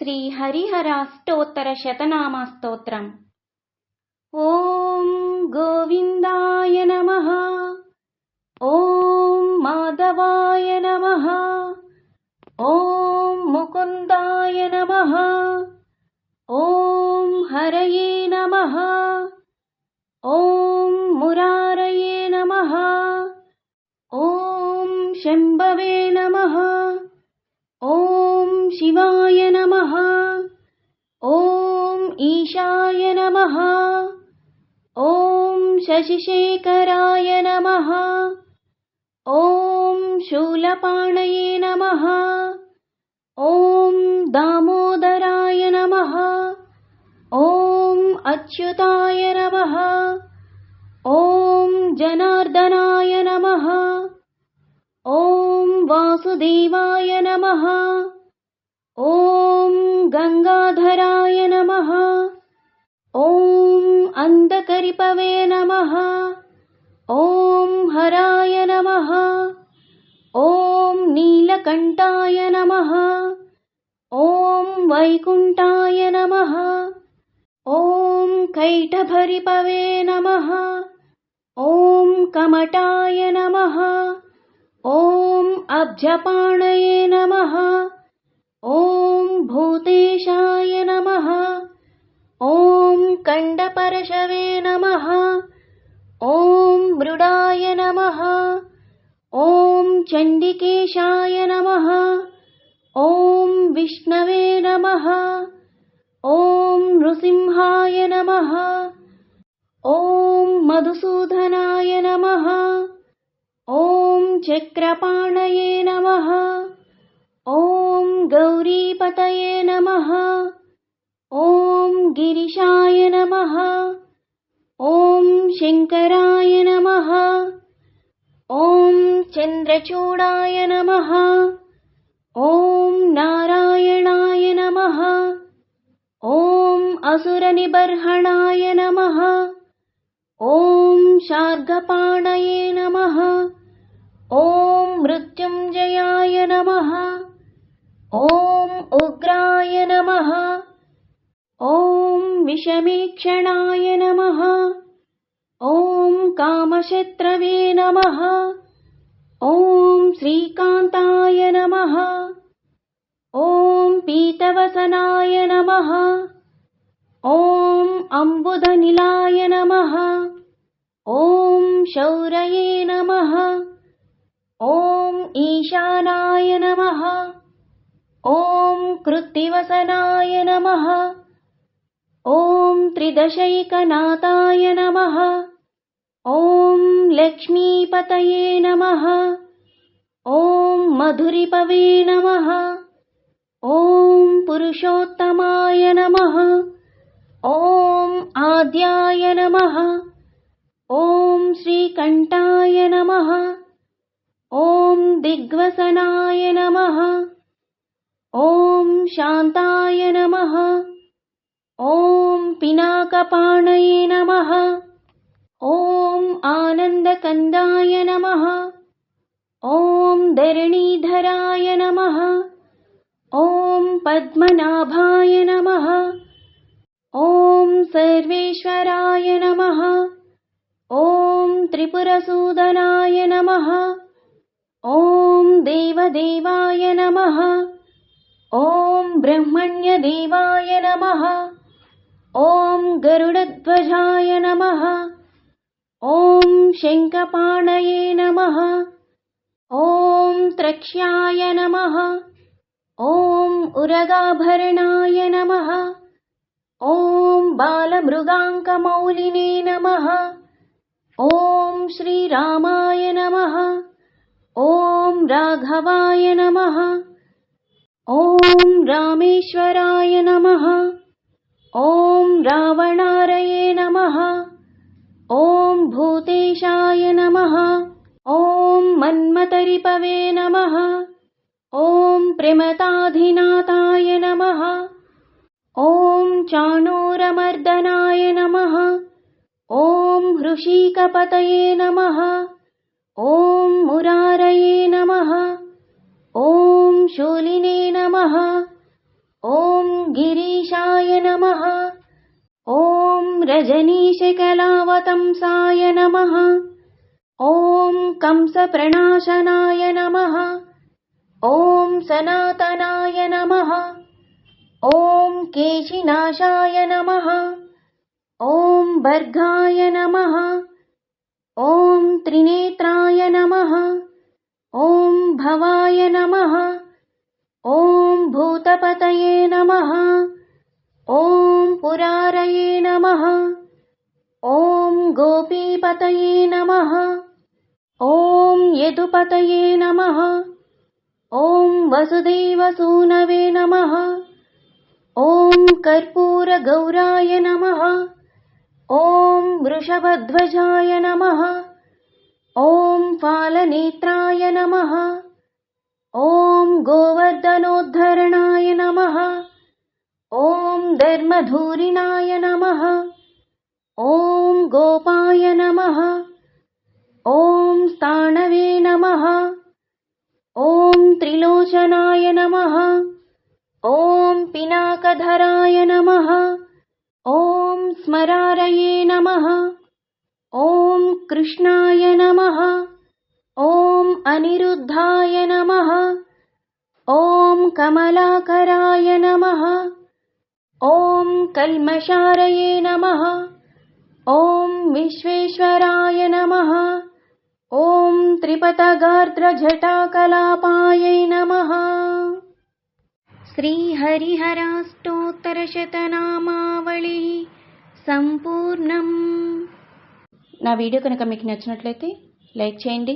श्रीहरिहराष्टोत्तरशतनामस्तोत्रम्। ॐ गोविन्दाय नमः। ॐ माधवाय नमः। ॐ मुकुन्दाय नमः। ॐ हरये नमः। ॐ मुरारये नमः। ॐ शम्भवे नमः। ॐ शिवाय नमः। ॐ ईशाय नमः। ॐ शशिशेखराय नमः। ॐ शूलपाणये नमः। ॐ दामोदराय नमः। ॐ अच्युताय नमः। ॐ जनार्दनाय नमः। ॐ वासुदेवाय नमः गङ्गाधराय नमः। ॐ अन्धकरिपवे नमः। ॐ हराय नमः। ॐ नीलकण्ठाय नमः। ॐ वैकुण्ठाय नमः। ॐ कैटभरिपवे नमः। ॐ कमटाय नमः। ॐ अब्जपाणये नमः ॐ भूतेशाय नमः। ॐ कण्डपरशवे नमः। ॐ मृडाय नमः। ॐ चण्डिकेशाय नमः। ॐ विष्णवे नमः। ॐ नृसिंहाय नमः। ॐ मधुसूदनाय नमः। ॐ चक्रपाणये नमः गौरीपतये नमः। ॐ गिरिशाय नमः। ॐ शङ्कराय नमः। ॐ चन्द्रचूडाय नमः। ॐ नारायणाय नमः। ॐ असुरनिबर्हणाय नमः। ॐ शार्गपाणये नमः। ॐ मृत्युञ्जयाय नमः। ॐ नमः। ॐ विषमीक्षणाय नमः। ॐ कामशत्रवे नमः। ॐ श्रीकान्ताय नमः। ॐ पीतवसनाय नमः। ॐ अम्बुदनिलाय नमः। ॐ शौरये नमः। ॐ ईशानाय नमः ॐ कृत्तिवसनाय नमः। ॐ त्रिदशैकनाथाय नमः। ॐ लक्ष्मीपतये नमः। ॐ मधुरिपवे नमः। ॐ पुरुषोत्तमाय नमः। ॐ आद्याय नमः। ॐ श्रीकण्ठाय नमः। ॐ दिग्वसनाय नमः शान्ताय नमः। ॐ पिनाकपाणये नमः। ॐ आनन्दकन्दाय नमः। ॐ धरणीधराय नमः। ॐ पद्मनाभाय नमः। ॐ सर्वेश्वराय नमः। ॐ त्रिपुरसूदनाय नमः। ॐ देवदेवाय नमः ॐ ब्रह्मण्यदेवाय नमः। ॐ गरुडध्वजाय नमः। ॐ शङ्खपाणये नमः। ॐ त्रक्ष्याय नमः। ॐ उरगाभरणाय नमः। ॐ बालमृगाङ्कमौलिने नमः। ॐ श्रीरामाय नमः। ॐ राघवाय नमः ॐ रामेश्वराय नमः। ॐ रावणारये नमः। ॐ भूतेशाय नमः। ॐ मन्मतरिपवे नमः। ॐ प्रमताधिनाथाय नमः। ॐ चाणूरमर्दनाय नमः। ॐ हृषीकपतये नमः। ॐ मुरारये नमः शूलिने नमः। ॐ नमः। ॐ रजनीशकलावतंसाय नमः। ॐ कंसप्रणाशनाय नमः। ॐ सनातनाय नमः। ॐ केशिनाशाय नमः। ॐ भर्गाय नमः। ॐ त्रिनेत्राय नमः। ॐ भवाय नमः ॐ भूतपतये नमः। ॐ पुरारये नमः। ॐ गोपीपतये नमः। ॐ यदुपतये नमः। ॐ वसुदेवसूनवे नमः। ॐ कर्पूरगौराय नमः। ॐ वृषभध्वजाय नमः। ॐ फालनेत्राय नमः ॐ गोवर्धनोद्धरणाय नमः। ॐ धर्मधूरिणाय नमः। ॐ गोपाय नमः। ॐ स्थाणवे नमः। ॐ त्रिलोचनाय नमः। ॐ पिनाकधराय नमः। ॐ स्मरारये नमः। ॐ कृष्णाय नमः ॐ अनिरुद्धाय नमः ॐ कमलाकराय नमः ॐ कल्मषारये नमः ॐ विश्वेश्वराय नमः ॐ त्रिपथगार्द्रजटाकलापायै नमः శ్రీహరిహరాష్టోత్తరశతనామావళి సంపూర్ణం నా వీడియో కనుక మీకు నచ్చినట్లయితే లైక్ చేయండి